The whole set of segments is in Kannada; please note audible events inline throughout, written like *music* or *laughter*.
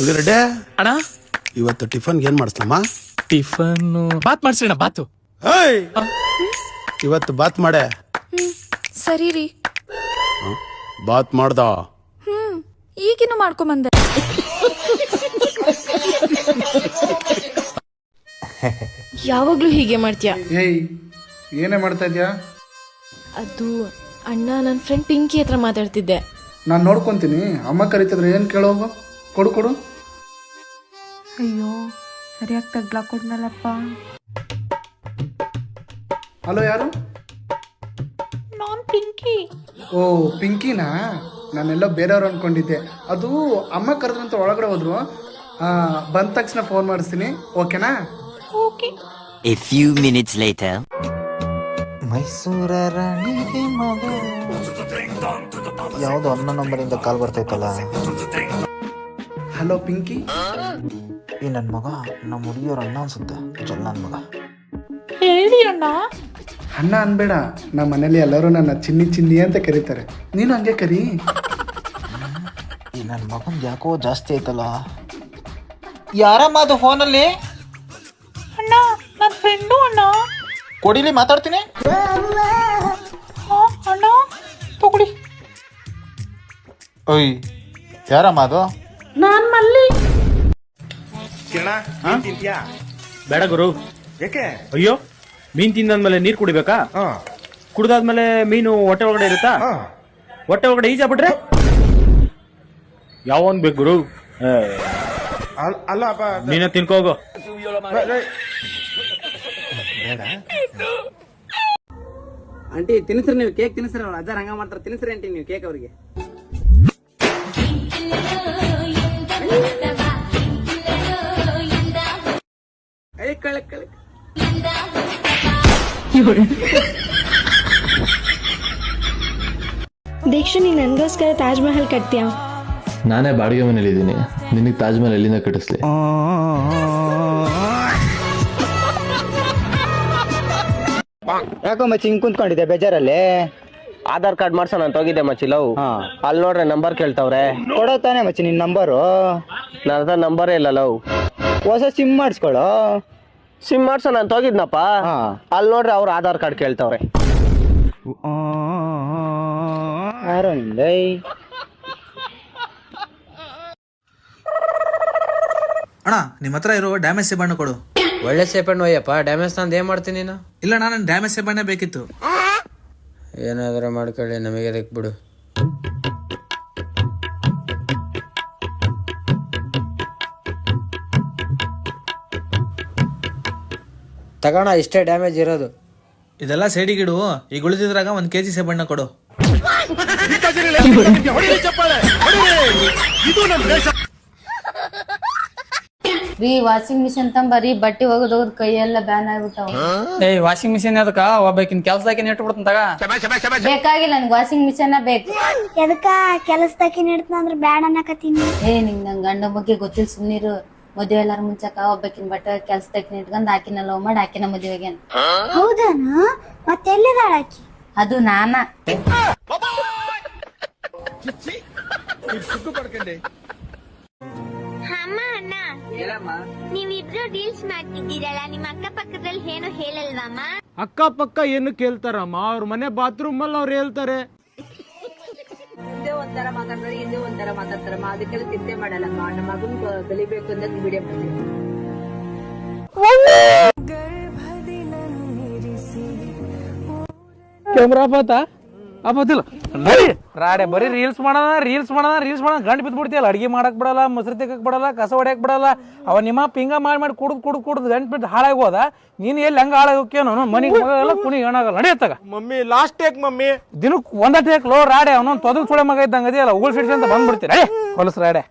ಉಳಿರೆಡ್ಡೆ ಅಣ್ಣ? ಇವತ್ತು ಟಿಫನ್ಗೆ ಏನ್ ಮಾಡಿಸ್ಲಮ್ಮ? ಟಿಫನ್ ಬಾತ್ ಮಾಡ್ಸಿ ಅಣ್ಣ ಬಾತು. ಏಯ್! ಇವತ್ತು ಬಾತ್ ಮಾಡೆ. ಸರಿ ರೀ. ಬಾತ್ ಮಾಡ್ದ? ಹ್ಮ್ ಈಗಿನ್ನು ಮಾಡ್ಕೊಂಬಂದೆ. ಯಾವಾಗ್ಲೂ ಹೀಗೆ ಮಾಡ್ತೀಯ? ಏಯ್ ಏನೇ ಮಾಡ್ತಾ ಇದ್ಯಾ? ಅದು ಅಣ್ಣ ನನ್ನ ಫ್ರೆಂಡ್ ಪಿಂಕಿ ಹತ್ರ ಮಾತಾಡ್ತಿದ್ದೆ. ನಾನು ನೋಡ್ಕೊಂತೀನಿ. ಅಮ್ಮ ಕರೀತಿದ್ರೆ ಏನು ಕೇಳೋಗು? ಕೊಡು ಕೊಡು. ಅಯ್ಯೋ ಸರಿಯಾಗಿ ತಗ್ಲಾಕೊಡ್ನಲ್ಲಪ್ಪ ಹಲೋ ಯಾರು? ನಾನ್ ಪಿಂಕಿ. ಓ ಪಿಂಕಿನಾ? ನಾನೆಲ್ಲ ಬೇರೆಯವ್ರು ಅನ್ಕೊಂಡಿದ್ದೆ. ಅದು ಅಮ್ಮ ಕರೆದ್ರಂತ ಒಳಗಡೆ ಹೋದ್ರು. ಆ, ಬಂದ ತಕ್ಷಣ ಫೋನ್ ಮಾಡಿಸ್ತೀನಿ. ಓಕೆನಾ? Okay a few minutes later. ಮೈಸೂರ ರಾಣಿಗೆ ಮಗ. ಯಾವುದು ಅನ್ನ ನಂಬರಿಂದ ಕಾಲ್ ಬರ್ತೈತಲ್ಲ ಹಲೋ ಪಿಂಕಿ ಈ ನನ್ನ ಮಗ ನಮ್ಮ ಹುಡುಗಿಯವ್ರ ಅಣ್ಣ ಅನ್ಸುತ್ತೆ. ಜಲ್ ನನ್ನ ಮಗ. ಹೇಳಿ ಅಣ್ಣ. ಅಣ್ಣ ಅನ್ಬೇಡ. ನಮ್ಮ ಮನೇಲಿ ಎಲ್ಲರೂ ನನ್ನ ಚಿನ್ನಿ ಚಿನ್ನಿ ಅಂತ ಕರೀತಾರೆ. ನೀನು ಹಂಗೆ ಕರಿ. ಈ ನನ್ನ ಮಗನ್ ಯಾಕೋ ಜಾಸ್ತಿ ಆಯ್ತಲ್ಲ? ಯಾರಮ್ಮ ಅದು ಫೋನಲ್ಲಿ? ಅಣ್ಣ ನನ್ನ ಫ್ರೆಂಡು ಅಣ್ಣ. ಕೊಡಿಲಿ ಮಾತಾಡ್ತೀನಿ. ಹಾ ಅಣ್ಣ ತಗೊಳ್ಳಿ. ಓಯ್ ಯಾರಮ್ಮ ಅದು? ನಾನ್ ಮಲ್ಲಿ. ಬೇಡ ಗುರು. ಯಾಕೆ? ಅಯ್ಯೋ ಮೀನ್ ತಿಂದಾದ್ಮೇಲೆ ನೀರ್ ಕುಡಿಬೇಕಾ? ಕುಡ್ದಾದ್ಮೇಲೆ ಮೀನು ಹೊಟ್ಟೆ ಒಳಗಡೆ ಇರುತ್ತಾ? ಹೊಟ್ಟೆ ಒಳಗಡೆ ಈಜಾ ಬಿಟ್ರೆ? ಯಾವನ್ ಬೇಕು ಗುರು? ನೀನೇ ತಿನ್ಕೋಗು ಆಂಟಿ ತಿನ್ಸ್ರಿ ನೀವು ಕೇಕ್ ತಿನ್ಸ್ರಿ ಅವ್ರು. ಅಜ್ಜಾರ್ ಹಂಗ ಮಾಡ್ತಾರೆ. ತಿನ್ಸ್ರಿ ಆಂಟಿ ನೀವು ಕೇಕ್ ಅವ್ರಿಗೆ. ದೀಕ್ಷು ನೀನ್ ನನ್ಗೋಸ್ಕರ ತಾಜ್ ಮಹಲ್ ಕಟ್ತೀಯ? ನಾನೇ ಬಾಡಿಗೆ ಮನೇಲಿ ಇದ್ದೀನಿ ನಿನಗೆ ತಾಜ್ ಮಹಲ್ ಎಲ್ಲಿಂದ ಕಟ್ಟಿಸ್ಲಿ? ಯಾಕೋ ಮಚ್ಚಿ ಹಿಂಗ್ ಕುಂತ್ಕೊಂಡಿದ್ದೆ ಬೇಜಾರಲ್ಲಿ? ಆಧಾರ್ ಕಾರ್ಡ್ ಮಾಡ್ಸೋಣ ಅಂತ ಹೋಗಿದ್ದೆ ಮಚ್ಚಿ ಲವ್. ಅಲ್ಲಿ ನೋಡ್ರೆ ನಂಬರ್ ಕೇಳ್ತಾವ್ರೆ. ಕೊಡೋ ತಾನೆ ಮಚ್ಚಿ ನಿನ್ ನಂಬರು? ನನ್ನ ಹತ್ರ ನಂಬರೇ ಇಲ್ಲ ಲವ್. ಹೊಸ ಸಿಮ್ ಮಾಡಿಸ್ಕೊಳೋ? ಸಿಮ್ ಮಾಡ್ಸೋಣ ಅಂತ ಹೋಗಿದ್ನಪ್ಪ ಹಾ. ಅಲ್ಲಿ ನೋಡ್ರೆ ಅವ್ರ ಆಧಾರ್ ಕಾರ್ಡ್ ಕೇಳ್ತಾವ್ರೆ. ಯಾರೋ ನಿಂದೈ? ಅಣ್ಣ ನಿಮ್ಮ ಹತ್ರ ಇರೋ ಡ್ಯಾಮೇಜ್ ಸೇಬಣ್ಣ ಕೊಡು. ಒಳ್ಳೆ ಸೇಪಣ್ಣ ಒಯ್ಯಪ್ಪ ಡ್ಯಾಮೇಜ್ ನಾನು ಏನ್ ಮಾಡ್ತೀನಿ ನೀನು? ಇಲ್ಲ ನಾನು ಡ್ಯಾಮೇಜ್ ಸೇಬಣ್ಣ ಬೇಕಿತ್ತು. ಏನಾದರೂ ಮಾಡ್ಕೊಳ್ಳಿ ನಮಗೆ ಅದಕ್ಕೆ ಬಿಡು. ತಗೋಣ ಇಷ್ಟೇ ಡ್ಯಾಮೇಜ್ ಇರೋದು. ಇದೆಲ್ಲ ಸೈಡಿಗಿಡು ಈಗ ಉಳಿದಿದ್ರಾಗ ಕೆ ಜಿ ಸೇಬಣ್ಣ ಕೊಡು. ರೀ ವಾಷಿಂಗ್ ಮಿಷಿನ್ ತಂಬರಿ ಬಟ್ಟೆ ಒಗದ್ ಒಗದ್ ಕೈ ಎಲ್ಲ ಬ್ಯಾನ್ ಆಗ್ಬಿಟ್ಟಾವ. ಏಯ್ ವಾಷಿಂಗ್ ಮಿಷಿನ್ ಅದಕ್ಕ? ಒಬ್ಬಕಿನ್ ಕೆಲ್ಸದಾಕಿನ ಇಟ್ಬಿಡ್ತಾನ ತಗ ಬೇಕಾಗಿಲ್ಲ ನನ್ಗೆ ವಾಷಿಂಗ್ ಮಿಷಿನ್ ಬೇಕು. ಎದಕ್ಕ ಕೆಲಸದಾಕಿ ನಿಡ್ತಂದ್ರ ಬ್ಯಾಡ ಅನ್ನಕತ್ತೀನಿ. ಏ ನಿಂಗ್ ನನ್ ಗಂಡ ಬಗ್ಗೆ ಗೊತ್ತಿಲ್ಲ ಸುಮ್ನಿರು. ಮದುವೆ ಎಲ್ಲಾರ ಮುಂಚಕ ಒಬ್ಬಕಿನ್ ಬಟ್ಟೆ ಕೆಲ್ಸದಾಕಿನ ಇಟ್ಕೊಂಡ್ ಆಕಿನ ಲವ್ ಮಾಡಿ ಆಕಿನ ಮದುವೆಗೆ ಹೌದಾನ? ಮತ್ತೆಲ್ಲಿದಾಳ ಆಕಿ? ಅದು ನಾನ. ಅಮ್ಮ ಅಣ್ಣ. ನೀವಿಬ್ರು ಡೀಲ್ಸ್ ಮಾಡ್ತಿದ್ದೀರಲ್ಲ ನಿಮ್ಮ ಅಕ್ಕ ಪಕ್ಕದಲ್ಲಿ ಏನು ಹೇಳಲ್ವಮ್ಮ? ಅಕ್ಕ ಪಕ್ಕ ಏನು ಕೇಳ್ತಾರಮ್ಮ? ಅವ್ರ ಮನೆ ಬಾತ್ರೂಮ್ ಅಲ್ಲಿ ಅವ್ರು ಹೇಳ್ತಾರೆ. ಹಿಂದೆ ಒಂಥರ ಮಾತಾಡ್ತಾರೆ ಹಿಂದೆ ಒಂಥರ ಮಾತಾಡ್ತಾರಮ್ಮ. ಅದಕ್ಕೆಲ್ಲ ಚಿಂತೆ ಮಾಡಲ್ಲಮ್ಮ. ನಮ್ಮ ಮಗನ್ ಕಲಿಬೇಕು ಅಂತ ವಿಡಿಯೋ ಮಾಡ್ತೀವಿ. ಕ್ಯಾಮ್ರಾ ಪಾತ? ನಡಿ ರಾಡೆ ಬರೀ ರೀಲ್ಸ್ ಮಾಡೋಣ ರೀಲ್ಸ್ ಮಾಡೋಣ ರೀಲ್ಸ್ ಮಾಡೋಣ. ಗಂಟು ಬಿದ್ದು ಬಿಡ್ತೀಯಲ್ಲ ಅಡಿಗೆ ಮಾಡಕ್ ಬಿಡಲ್ಲ ಮೊಸರು ತೆಗಕ್ ಬಿಡಲ್ಲ ಕಸ ಹೊಡ್ಯಕ್ ಬಿಡಲ್ಲ. ಅವ ನಿಮ್ಮ ಪಿಂಗ ಮಾಡಿ ಮಾಡಿ ಕುಡ್ದು ಕುಡ್ದು ಕುಡ್ದು ಗಂಟು ಬಿದ್ದು ಹಾಳಾಗಿ ಹೋದ. ನೀನು ಎಲ್ಲಿ ಹಂಗ ಹಾಳಾಗಿ ಹೋಗ್ಯನೋ ಮನೆಗೆ ಮಗಲ್ಲ ಕುಣಿ ಏನಾಗಲ್ಲ. ನಡೆಯತ್ತಾಗ ಮಮ್ಮಿ ಲಾಸ್ಟ್ ಟೇಕ್ ಮಮ್ಮಿ. ದಿನಕ್ಕೆ ಒಂದ ಟೇಕ್ ಲೋ ರಾಡೆ ಅವನೊಂದು ತೊದಲ್ ಸುಳೆ ಮಗ ಇದ್ದಂಗ ಅದೆಯಲ್ಲ ಉಗುಳ್ ಸಿಡ್ಸಿ ಅಂತ ಬಂದ್ಬಿಡ್ತೀರ ಹೊಲಸ್ ರಾಡೆ.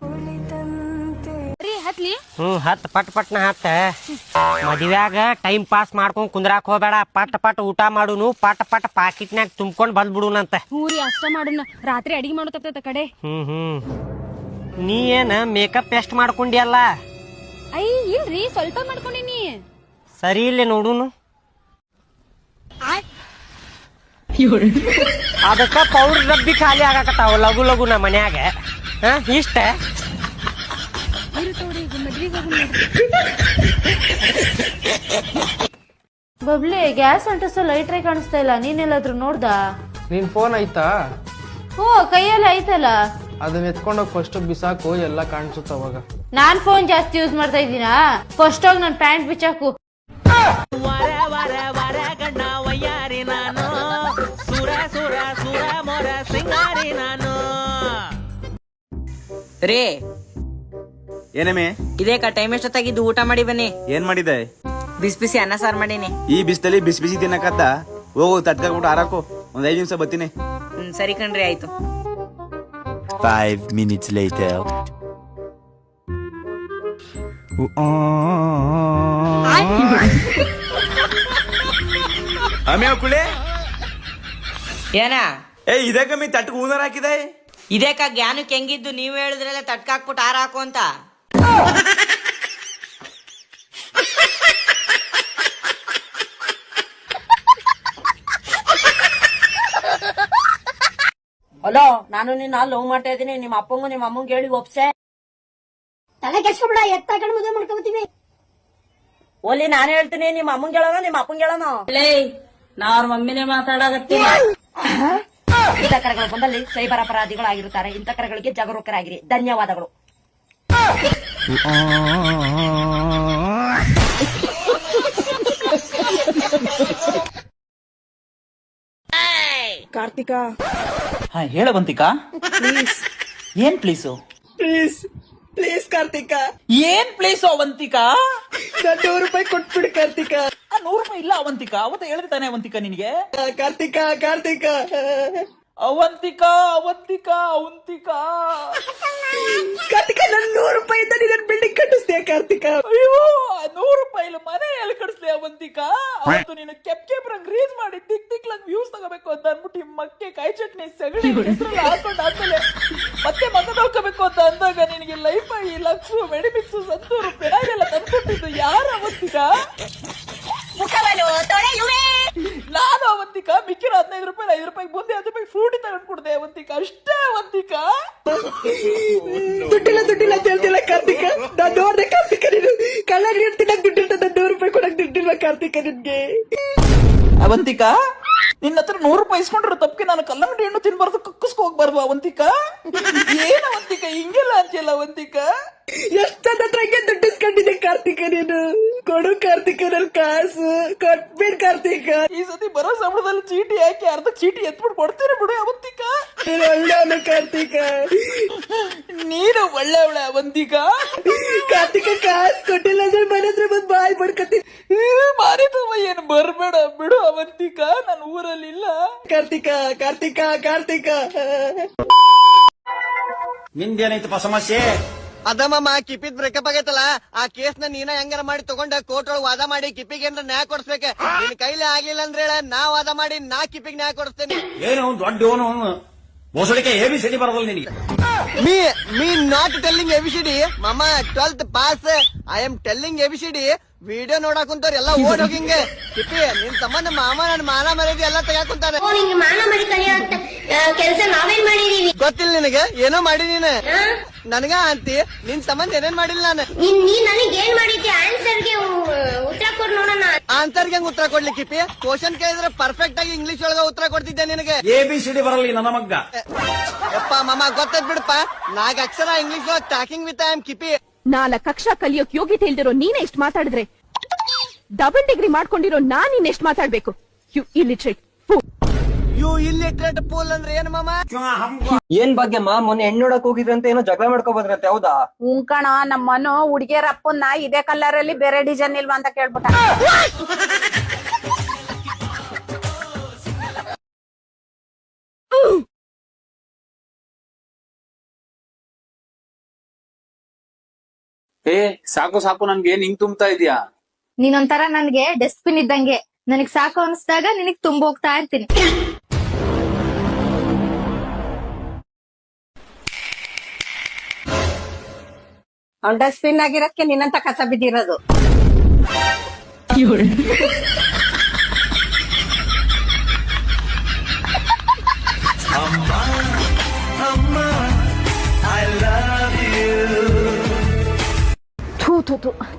ಹ್ಮ್ ಹತ್ ಪಟ್ ಪಟ್ನ ಹತ್ತ. ಮದ್ವ್ಯಾಗ ಟೈಮ್ ಪಾಸ್ ಮಾಡ್ಕೊಂಡ್ ಕುಂದ್ರಾಕ್ ಹೋಗ್ಬೇಡ. ಪಟ್ ಪಟ್ ಊಟ ಮಾಡುನು ಪಟ್ ಪಟ್ ಪಾಕಿಟ್ನ್ಯಾಗ ತುಂಬ್ಕೊಂಡ್ ಬಂದ್ಬಿಡುನಂತ. ಊರಿ ಅಷ್ಟ ಮಾಡೋಣ ರಾತ್ರಿ ಅಡಿಗೆ ಮಾಡೋ ಕಡೆ? ಹ್ಮ್ ಹ್ಮ್. ನೀ ಏನ ಮೇಕಪ್ ಎಷ್ಟ್ ಮಾಡ್ಕೊಂಡಿಯಲ್ಲ? ಐ ಇಲ್ರಿ ಸ್ವಲ್ಪ ಮಾಡ್ಕೊಂಡಿನಿ. ಸರಿ ಇಲ್ಲ ನೋಡುನು. ಅದಕ್ಕ ಪೌಡರ್ ಡಬ್ಬಿ ಖಾಲಿ ಆಗಾಕತ್ತಾವ ಲಘು ಲಘು ನಮ್ಮ ಮನ್ಯಾಗ. ಹ ಇಷ್ಟ? ಬಬ್ಲಿ ಗ್ಯಾಸ್ ಅಂಟಿಸೋ ಲೈಟ್ರೇ ಕಾಣಿಸ್ತಾ ಇಲ್ಲ. ನೀನೆಲ್ಲಾದ್ರೂ ನೋಡ್ದಾ? ನಿನ್ ಫೋನ್ ಆಯ್ತಾ? ಓ ಕೈಯಲ್ಲಿ ಐತಲ್ಲ ಅದನ್ನ ಎತ್ಕೊಂಡೋಗ್ ಫಸ್ಟ್ ಬಿಸಾಕು ಎಲ್ಲ ಕಾಣಿಸುತ್ತ ಅವಾಗ. ನಾನ್ ಫೋನ್ ಜಾಸ್ತಿ ಯೂಸ್ ಮಾಡ್ತಾ ಇದ್ದೀನಾ? ಫಸ್ಟ್ ಹೋಗಿ ನನ್ ಪ್ಯಾಂಟ್ ಬಿಚ್ಚಾಕು. ರೇ ಏನಮ್ಮೆ ಇದೇ ಟೈಮ್ ಎಷ್ಟೊತ್ತಾಗಿದ್ದು? ಊಟ ಮಾಡಿ ಬನ್ನಿ. ಏನ್ ಮಾಡಿದೆ? ಬಿಸಿ ಬಿಸಿ ಅನ್ನ ಸಾರ್ ಮಾಡೀನಿ. ಈ ಬಿಸಿಲಲ್ಲಿ ಬಿಸಿ ಬಿಸಿ ತಿನ್ನಕತ್ತ? ಹೋಗು ತಟ್ಕೊಂಡ್ಬಿಟ್ಟು ಆರಾಕು ಒಂದ್ ಐದು ನಿಮಿಷ ಬತ್ತೀನಿ. ಹ್ಮ್ ಸರಿ ಕಣ್ರಿ ಆಯ್ತು. Five minutes later. ಆಮೇಲೆ ಕುಳೆ ಏನ? ಏ ಇದೇ ಕಮ್ಮಿ ತಟ್ಕ ಹೂನರ್ ಹಾಕಿದೆ? ಇದೇಕ ಜ್ಞಾನಕ್ಕೆ ಹೆಂಗಿದ್ದು? ನೀವ್ ಹೇಳಿದ್ರಲ್ಲ ತಟ್ಕಾಕ್ಬಿಟ್ಟು ಆರ ಹಾಕು ಅಂತ. ಹಲೋ ನಾನು ನಿನ್ನ ಲವ್ ಮಾಡ್ತಾ ಇದ್ದೀನಿ. ನಿಮ್ಮ ಅಪ್ಪಂಗೂ ನಿಮ್ಮ ಅಮ್ಮಂಗೆ ಹೇಳಿ ಒಪ್ಸೆ. ತಲೆ ಕೆಡ್ಸ್ಕೊಬಿಡ ಎತ್ತಾಕೊಂಡು ಮದುವೆ ಮಾಡ್ಕೊಬತ್ತೀವಿ ಓಲಿ ನಾನು ಹೇಳ್ತೀನಿ ನಿಮ್ಮ ಅಮ್ಮಂಗೆ ಹೇಳೋಣ ನಿಮ್ಮ ಅಪ್ಪಂಗೆ ಹೇಳೋಣ. ನಾ ಅವ್ರ ಮಮ್ಮಿನೇ ಮಾತಾಡಕತ್ತೀನಿ ಇಂಥ ಕರೆಗಳು ಬಂದಲ್ಲಿ ಸೈಬರ್ ಅಪರಾಧಿಗಳಾಗಿರುತ್ತಾರೆ. ಇಂಥ ಕರೆಗಳಿಗೆ ಜಾಗರೂಕರಾಗಿರಿ. ಧನ್ಯವಾದಗಳು. ಹಾ ಪ್ಲೀಸ್ ಏನ್ ಪ್ಲೀಸು ಪ್ಲೀಸ್ ಪ್ಲೀಸ್ ಕಾರ್ತಿಕ. ಏನ್ ಪ್ಲೀಸು ಅವಂತಿಕಾ ನೂರು ರೂಪಾಯಿ ಕೊಟ್ಬಿಡು ಕಾರ್ತಿಕ. ಆ ನೂರು ರೂಪಾಯಿ ಇಲ್ಲ ಅವಂತಿಕಾ. ಅವತ್ತ ಹೇಳ್ತಾನೆ ತಾನೆ ಅವಂತಿಕಾ ನಿನಗೆ. ಕಾರ್ತಿಕ ಕಾರ್ತಿಕ. ಅವಂತಿಕಾ ಅವಂತಿಕಾ ಅವಂತಿಕಾ. ಕಾರ್ತಿಕ ನನ್ ನೂರು ರೂಪಾಯಿ ಇಂದ ನೀನ್ ಬಿಲ್ಡಿಂಗ್ ಕಟ್ಟಿಸ್ತೀಯ ಕಾರ್ತಿಕ. ಅಯ್ಯೋ ಆ ನೂರು ರೂಪಾಯಿ ಮನೆ ಎಲ್ಲಿ ಕಟ್ಟಿಸ್ಲಿ ಅವಂತಿಕಾ? ಅವತ್ತು ನೀನು ಕೆಪ್ ಕೆಪ್ ರಂಗ್ ರೀಸ್ ಮಾಡಿ ತಿಕ್ ತಿಕ್ಲಂಗ್ ವ್ಯೂಸ್ ತಗೋಬೇಕು ಅಂತ ಅನ್ಬಿಟ್ಟು ಈ ಮಕ್ಕೆ ಕಾಯಿ ಚಟ್ನಿ ಸಗಣಿ ಹೆಸರಲ್ಲಿ ಹಾಕೊಂಡು ಆದ್ಮೇಲೆ ಮತ್ತೆ ಮಗ ನೋಡ್ಕೋಬೇಕು ಅಂತ ಅಂದಾಗ ನಿನಗೆ ಲೈಫ್ ಈ ಲಕ್ಷ ಮೆಡಿಮಿಕ್ಸ್ ಸಂತೂರು ಪೆನಾಯಿಲೆಲ್ಲ ತಂದ್ಕೊಟ್ಟಿದ್ದು ಯಾರ ಅವಂತಿಕಾ? ನಾನು ಅವಂತಿಕಾ ಮಿಕ್ಕಿರೋ ಹದಿನೈದು ರೂಪಾಯಿ ಐದು ರೂಪಾಯಿ ಮುಂದೆ ಹತ್ತು ರೂಪಾಯಿ ಫ್ರೂಟಿ ತಗೊಂಡ್ ಕೊಡ್ದೆ ಅವಂತಿಕಾ ಅಷ್ಟೇ ಅವಂತಿಕಾ ದುಡ್ಡಿಲ್ಲ ದುಡ್ಡಿಲ್ಲ ಅಂತ ಹೇಳ್ತಿಲ್ಲ ಕಾರ್ತಿಕ. ನಾನ್ ನೋಡ್ದೆ ಕಾರ್ತಿಕ ನೀನು. ಕಳ್ಳರಿ ತಿನ್ನಕ್ ದುಡ್ಡಿಲ್ಲ ನಾನು ನೂರು ರೂಪಾಯಿ ಕೊಡಕ್ ದುಡ್ಡಿಲ್ಲ ಕಾರ್ತಿಕ ನಿನ್ಗೆ? ಅವಂತಿಕಾ ನಿನ್ನ ಹತ್ರ ನೂರು ರೂಪಾಯಿ ಇಸ್ಕೊಂಡ್ರೆ ತಪ್ಪಿಗೆ ನಾನು ಕಲ್ಲಂಗಡಿ ಹಣ್ಣು ತಿನ್ಬಾರ್ದು ಕಕ್ಕಸ್ಕೊ ಹೋಗ್ಬಾರ್ದು ಅವಂತಿಕ? ಏನ ಅವಂತಿಕ? ಹಿಂಗೆಲ್ಲ ಅಂತಿಲ್ಲ ಅವಂತಿಕ? ಎಷ್ಟ ಹತ್ರ ಹಂಗೆ ದುಡ್ಡು ಇಸ್ಕೊಂಡಿದ್ದೆ ಕಾರ್ತಿಕ ನೀನು. ಕೊಡು ಕಾರ್ತಿಕ ನನ್ ಕಾಸು. ಕೊಟ್ಬಿಡ್ ಕಾರ್ತಿಕ. ಈ ಸತಿ ಬರೋ ಸಂಬಳದಲ್ಲಿ ಚೀಟಿ ಹಾಕಿ ಅರ್ಧ ಚೀಟಿ ಎತ್ಬಿಟ್ಟು ಕೊಡ್ತೀರಿ ಬಿಡು ಅವಂತಿಕ? ನೀನ್ ಒಳ್ಳೆಯವನು ಕಾರ್ತಿಕ. ನೀನು ಒಳ್ಳೆವಳ ಒಂದೀಗ? ಕಾರ್ತಿಕ ಕಾಸ್ ಕೊಟ್ಟಿಲ್ಲ ಅಂದ್ರೆ ಮನೆ ಹತ್ರ ಬಂದ್ ಬಾಯ್ ಬಡ್ಕತಿ ಮಾರಿತವ ಏನು ಬರ್ಬೇಡ ಬಿಡು ಅವಂತಿಕ ನಾನು ಊರಲ್ಲಿ ಇಲ್ಲ. ಕಾರ್ತಿಕ ಕಾರ್ತಿಕ ಕಾರ್ತಿಕ. ನಿಂದೇನೈತಪ್ಪ ಸಮಸ್ಯೆ? ಅದಮ್ಮ ಕಿಪಿದ್ ಬ್ರೇಕಪ್ ಆಗೈತಲ್ಲ ಆ ಕೇಸ್ನ ನೀನ ಹೆಂಗಾರ ಮಾಡಿ ತಗೊಂಡ ಕೋರ್ಟ್ ಒಳಗ್ ವಾದ ಮಾಡಿ ಕಿಪಿಗೆ ಏನ್ರ ನ್ಯಾಯ ಕೊಡ್ಸ್ಬೇಕೆ. ನಿನ್ ಕೈಲಿ ಆಗ್ಲಿಲ್ಲ ಅಂದ್ರೆ ಹೇಳ ನಾ ವಾದ ಮಾಡಿ ನಾ ಕಿಪಿಗ್ ನ್ಯಾಯ ಕೊಡಿಸ್ತೇನೆ. ಏನು ದೊಡ್ಡ ಬೋಸಡಿಕೆ ಎ ಹೇಳಿ ಸಿಡಿ ಬರಲ್ಲ ನಿನಗೆ. Me me not telling A B C D ಮಮ್ಮ twelfth pass I am telling A B C D video ನೋಡಕ್ ಕುಂತಾರ ಎಲ್ಲ ಓಡ್ ಹೋಗಿಂಗೆ ಕಿಪಿ ನಿನ್ ಸಂಬಂಧ ಮಾಮ ನನ್ ಮಾನ ಮರ್ಯಾದೆ ಎಲ್ಲ ತೆಗ್ಯಾಕ್ ಕುಂತಾರೆ. ನಿಂಗೆ ಮಾನ ಮರಿ ಕಲಿಯೋ ಕೆಲಸ ನಾವೇನ್ ಮಾಡಿದೀವಿ? ಗೊತ್ತಿಲ್ಲ ನಿನಗೆ ಏನೋ ಮಾಡಿ ನೀನು. ನನಗ ಅಂತಿ ನಿನ್ ಸಂಬಂಧ ಏನೇನ್ ಮಾಡಿಲ್ಲ ನಾನು. ನೀನ್ ನೀ ನನಗೆ ಏನ್ ಮಾಡಿದ್ದೆ? ಆನ್ಸರ್ಗೆ ಉತ್ತರ ಕೊಡ್ ನೋಡೋಣ. ಆನ್ಸರ್ಗೆ ಹೆಂಗ್ ಉತ್ತರ ಕೊಡ್ಲಿ ಕಿಪ್ಪಿ? ಕ್ವಶನ್ ಕೇಳಿದ್ರೆ ಪರ್ಫೆಕ್ಟ್ ಆಗಿ ಇಂಗ್ಲಿಷ್ ಒಳಗ ಉತ್ತರ ಕೊಡ್ತಿದ್ದೆ ನಿನಗೆ. ಎ ಬಿ ಸಿಡಿ ಬರಲಿ ನನ್ನ ಮಗ್ಗ. ಯಪ್ಪ ಮಾಮ ಗೊತ್ತದ್ ಬಿಡಪ್ಪ. ನಾಲ್ಕು ಅಕ್ಷರ ಇಂಗ್ಲಿಷ್ ಒಳಗ್ ಟಾಕಿಂಗ್ ವಿತ್ ಐ ಆಮ್ ಕಿಪಿ ನಾಲ್ಕು ಕಕ್ಷಾ ಕಲಿಯೋಕ್ ಯೋಗ್ಯತೆ ಇಲ್ದಿರೋ ನೀನೇ ಎಷ್ಟು ಮಾತಾಡಿದ್ರೆ. ಡಬಲ್ ಡಿಗ್ರಿ ಮಾಡ್ಕೊಂಡಿರೋ ನಾನ್ ನೀನ್ ಎಷ್ಟು ಮಾತಾಡ್ಬೇಕು. You illiterate you illiterate fool ಅಂದ್ರೆ ಏನ್ ಮಾಮ? ಏನ್ ಭಾಗ್ಯಮ್ಮ ಮೊನ್ನೆ ಹೆಣ್ಣು ನೋಡಕ್ ಹೋಗಿದ್ರಂತ ಏನೋ ಜಗಳ ಮಾಡ್ಕೋಬೋದ್ರಂತೆ ಹೌದಾ? ಉಂಕಣ ನಮ್ಮನು ಹುಡುಗಿಯರ ಅಪ್ಪನ್ನ ಇದೇ ಕಲರ್ ಅಲ್ಲಿ ಬೇರೆ ಡಿಸೈನ್ ಇಲ್ವಾ ಅಂತ ಕೇಳ್ಬಿಟ್ಟ. ಏ ಸಾಕು ಸಾಕು ನನ್ಗೆ ನಿಂಗ್ ತುಂಬ್ತಾ ಇದೀಯಾ? ನೀನೊಂಥರ ನನ್ಗೆ ಡಸ್ಟ್ಬಿನ್ ಇದ್ದಂಗೆ. ನನಗ್ ಸಾಕು ಅನ್ಸ್ದಾಗ ನಿನಗ್ ತುಂಬ ಹೋಗ್ತಾ ಇರ್ತೀನಿ. ಅವ್ನ್ ಡಸ್ಟ್ಬಿನ್ ಆಗಿರೋದಕ್ಕೆ ನಿನ್ನಂತ ಕಸ ಬಿದ್ದಿರೋದು. ಥೂ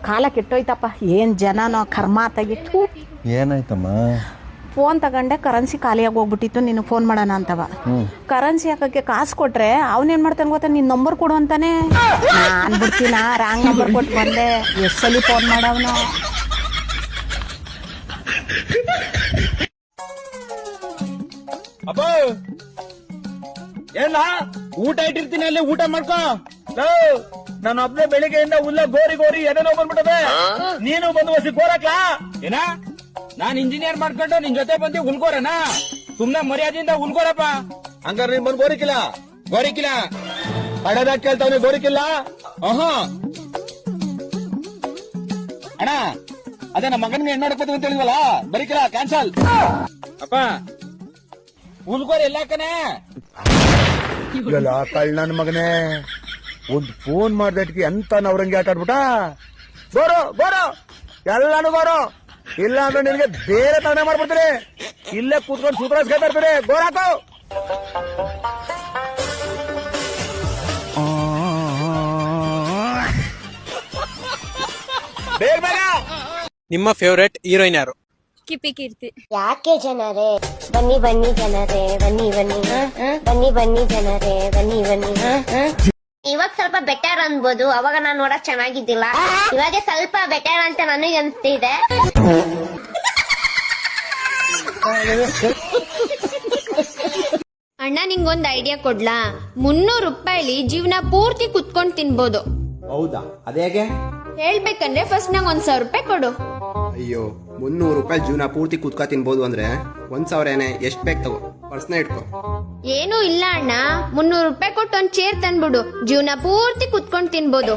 ಕಾಲ ಕೆಟ್ಟೋಯ್ತಪ್ಪ. ಏನ್ ಜನನೋ ಕರ್ಮ ತೆಗಿತ್ತು ಏನಾಯ್ತಮ್ಮ? ಫೋನ್ ತಗೊಂಡೆ ಕರೆನ್ಸಿ ಖಾಲಿಯಾಗಿ ಹೋಗ್ಬಿಟ್ಟಿತ್ತು ನಿನಗೆ ಫೋನ್ ಮಾಡೋಣ ಅಂತವ. ಕರೆನ್ಸಿ ಹಾಕಕ್ಕೆ ಕಾಸು ಕೊಟ್ರೆ ಅವನೇನು ಮಾಡ್ತಾನೆ ಗೊತ್ತಾ? ನಿನ್ನ ನಂಬರ್ ಕೊಡು ಅಂತಾನೆ. ನಾನು ಬಿಡ್ತೀನ ರಾಂಗ್ ನಂಬರ್ ಕೊಟ್ಟು ಬಂದೆ. ಎಷ್ಟಲ್ಲಿ ಸಲಿ ಫೋನ್ ಮಾಡವನು? ಅಪ್ಪ ಏನ ಊಟ ಇಟ್ಟಿರ್ತೀನಿ ಅಲ್ಲಿ ಊಟ ಮಾಡ್ಕೋ. ನಾನು ಒಬ್ನೇ ಬೆಳಿಗ್ಗೆಯಿಂದ ಉಲ್ಲ ಗೋರಿ ಗೋರಿ ಎದೆನೋ ಬಂದ್ಬಿಟ್ಟದೆ. ನೀನು ಬಂದು ಹೊಸಿ ಗೋರಕ್ಲಾ? ಏನ? ನಾನ್ ಇಂಜಿನಿಯರ್ ಮಾಡ್ಕೊಂಡು ನಿನ್ ಜೊತೆ ಬಂದಿ ಉಲ್ಗೋರನ ಸುಮ್ನೆ ಮರ್ಯಾದೆಯಿಂದ ಉಲ್ಗೋರಪ್ಪ ಹಂಗಾರೆ ನೀನ್ ಬಂದು ಗೋರಿಕಿಲ್ಲ? ಗೋರಿಕಿಲ್ಲ. ಹಡದಾಗ ಕೇಳ್ತಾವ್ನಿ ಗೋರಿಕಿಲ್ಲ? ಆಹಾ ಅಣ್ಣ ಅದೇ ನಮ್ಮ ಮಗನ್ಗೆ ಹೆಣ್ಣು ನೋಡಕ್ ಅಂತ ಹೇಳಿದ್ವಲ್ಲ? ಬರೀಕಿಲ್ಲ ಕ್ಯಾನ್ಸಲ್ ಅಪ್ಪ ಉಲ್ಗೋರ್ ಎಲ್ಲ ಕಣೆ. ಎಲ್ಲ ನನ್ನ ನನ್ ಮಗನೇ. ಒಂದ್ ಫೋನ್ ಮಾಡ್ದಟ್ಗೆ ಎಂತ ನವರಂಗಿ ಆಟ ಆಡ್ಬಿಟ್ಟ. ಬರೋ ಗೋರು ಎಲ್ಲಾನು ಬರೋ. ಇಲ್ಲ ಅಂದ್ರೆ ನಿನಗೆ ಬೇರೆ ತಾನೇ ಮಾಡ್ಬಿಡ್ತೀನಿ. ಇಲ್ಲೇ ಕೂತ್ಕೊಂಡು ಸೂತ್ರ ಇರ್ತೀನಿ ಗೋರಾಕು ಬೇಗ ಬೇಗ. ನಿಮ್ಮ ಫೇವ್ರೆಟ್ ಹೀರೋಯಿನ್ ಯಾರು? ಕಿಪಿ ಕೀರ್ತಿ. ಯಾಕೆ ಜನರೇ? ಬನ್ನಿ ಬನ್ನಿ ಜನರೇ. ಬನ್ನಿ ಬನ್ನಿ. ಬನ್ನಿ ಬನ್ನಿ ಜನರೇ. ಬನ್ನಿ ಬನ್ನಿ. ಇವಾಗ ಸ್ವಲ್ಪ ಬೆಟರ್ ಅನ್ಬೋದು. ಅವಾಗ ನಾನು ನೋಡಕ್ ಚೆನ್ನಾಗಿದ್ದಿಲ್ಲ. ಇವಾಗ ಸ್ವಲ್ಪ ಬೆಟರ್ ಅಂತ ನನಗೆ ಅನ್ಸ್ತಿದೆ. *laughs* ಅಣ್ಣ ನಿಂಗೊಂದ್ ಐಡಿಯಾ ಕೊಡ್ಲಾ? ಮುನ್ನೂರು ರೂಪಾಯಿಲಿ ಜೀವನ ಪೂರ್ತಿ ಕುತ್ಕೊಂಡ್ ತಿನ್ಬೋದು. ಹೌದಾ? ಅದೇಗೆ ಹೇಳ್ಬೇಕಂದ್ರೆ ಫಸ್ಟ್ ನಂಗೆ ಒಂದ್ ಸಾವಿರ ರೂಪಾಯಿ ಕೊಡು. ಅಯ್ಯೋ ಮುನ್ನೂರು ರೂಪಾಯಿ ಜೀವನ ಪೂರ್ತಿ ಕುತ್ಕ ತಿನ್ಬೋದು ಅಂದ್ರೆ ಒಂದ್ ಸಾವಿರ ಏನೇ ಎಷ್ಟ್ ಬೇಕು ತಗೋ. ಪರ್ಸ್ನ ಇಟ್ಕೋ. ಏನೂ ಇಲ್ಲ ಅಣ್ಣ. ಮುನ್ನೂರು ರೂಪಾಯಿ ಕೊಟ್ಟು ಒಂದು ಚೇರ್ ತಂದ್ಬಿಡು. ಜೀವನ ಪೂರ್ತಿ ಕುತ್ಕೊಂಡ್ ತಿನ್ಬೋದು.